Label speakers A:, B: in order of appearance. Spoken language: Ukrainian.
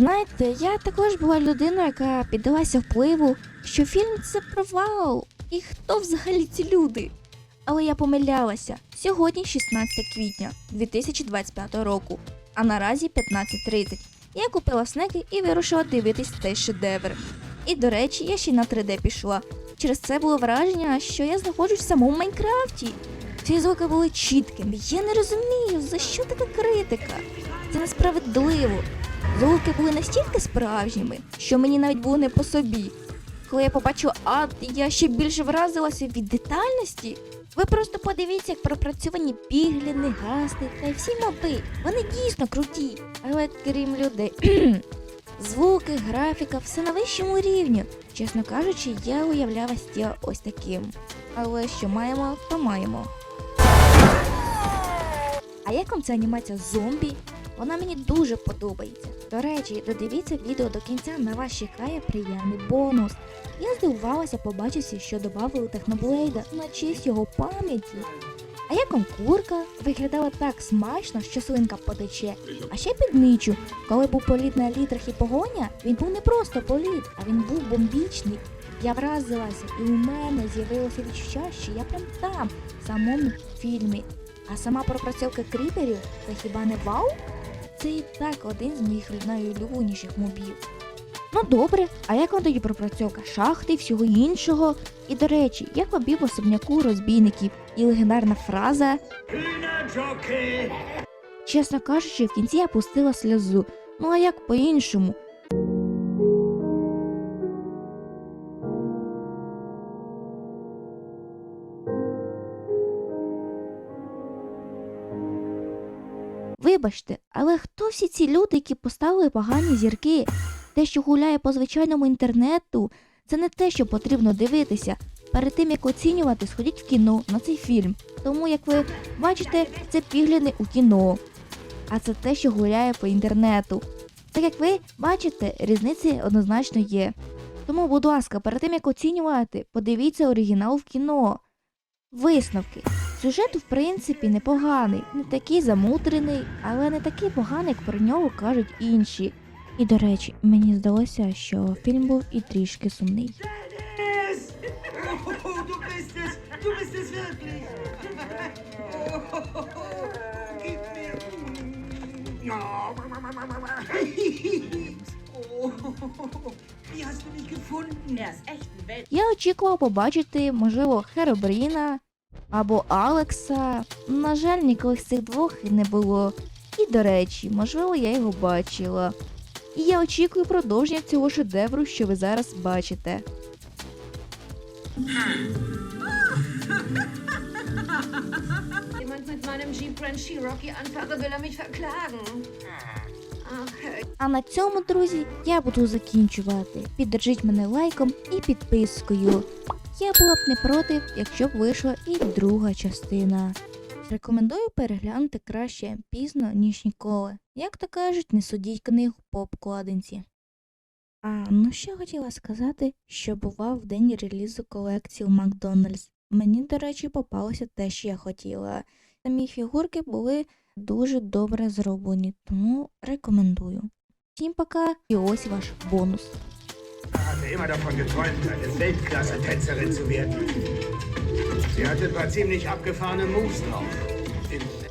A: Знаєте, я також була людиною, яка піддалася впливу, що фільм це провал. І хто взагалі ці люди? Але я помилялася. Сьогодні 16 квітня 2025 року, а наразі 15.30. Я купила снеки і вирушила дивитись цей шедевр. І до речі, я ще й на 3D пішла. Через це було враження, що я знаходжусь в самому Майнкрафті. Ці звуки були чіткими. Я не розумію, за що така критика. Це несправедливо. Звуки були настільки справжніми, що мені навіть було не по собі. Коли я побачила ад, я ще більше вразилася від детальності. Ви просто подивіться, як пропрацьовані пігліни, гасти та й всі моби. Вони дійсно круті. Але крім людей, звуки, графіка, все на вищому рівні. Чесно кажучи, я уявляла стіл ось таким. Але що маємо, то маємо. А як вам ця анімація зомбі? Вона мені дуже подобається. До речі, додивіться відео до кінця, на вас чекає приємний бонус. Я здивувалася, побачивши, що додали Техноблейда на честь його пам'яті. А як вам курка виглядала так смачно, що слинка потече. А ще підмічу, коли був політ на літрах і погоня, він був не просто політ, а він був бомбічний. Я вразилася, і у мене з'явилося відчуття, що я прям там, в самому фільмі. А сама пропрацьовка кріперів це хіба не вау? Це і так один з моїх найулюбленіших мобів. Ну добре, а як вам тоді пропрацьовка шахти, всього іншого? І до речі, як побів бів особняку розбійників і легендарна фраза! Чесно кажучи, в кінці я пустила сльозу. Ну а як по-іншому? Вибачте, але хто всі ці люди, які поставили погані зірки? Те, що гуляє по звичайному інтернету, це не те, що потрібно дивитися. Перед тим як оцінювати, сходіть в кіно на цей фільм. Тому, як ви бачите, це пігляди у кіно а це те, що гуляє по інтернету. Так як ви бачите, різниці однозначно є. Тому, будь ласка, перед тим як оцінювати, подивіться оригінал в кіно. Висновки. Сюжет, в принципі, непоганий, не такий замутрений, але не такий поганий, як про нього кажуть інші. І до речі, мені здалося, що фільм був і трішки сумний.
B: Oh, wie hast du mich gefunden?
C: Er ist echt ein Welt.
A: Я очікував побачити, можливо, Херобріна або Алекса. На жаль, ніколи з цих двох не було. І до речі, можливо, я його бачила. І я очікую продовження цього шедевру, що ви зараз бачите.
C: Jemand mit meinem Jeep Grand Cherokee anfahre, will er mich verklagen.
A: А на цьому, друзі, я буду закінчувати. Піддержіть мене лайком і підпискою. Я була б не проти, якщо б вийшла і друга частина. Рекомендую переглянути краще пізно, ніж ніколи. Як то кажуть, не судіть книгу по обкладинці. А ну що хотіла сказати, що бував в день релізу колекції у Макдональдс. Мені, до речі, попалося те, що я хотіла. Самі фігурки були дуже добре зроблені, тому рекомендую. Всім пока і ось ваш бонус.
B: Er eine Weltklasse-Tänzerin zu werden. Sie hatte ein paar ziemlich abgefahrene Moves drauf.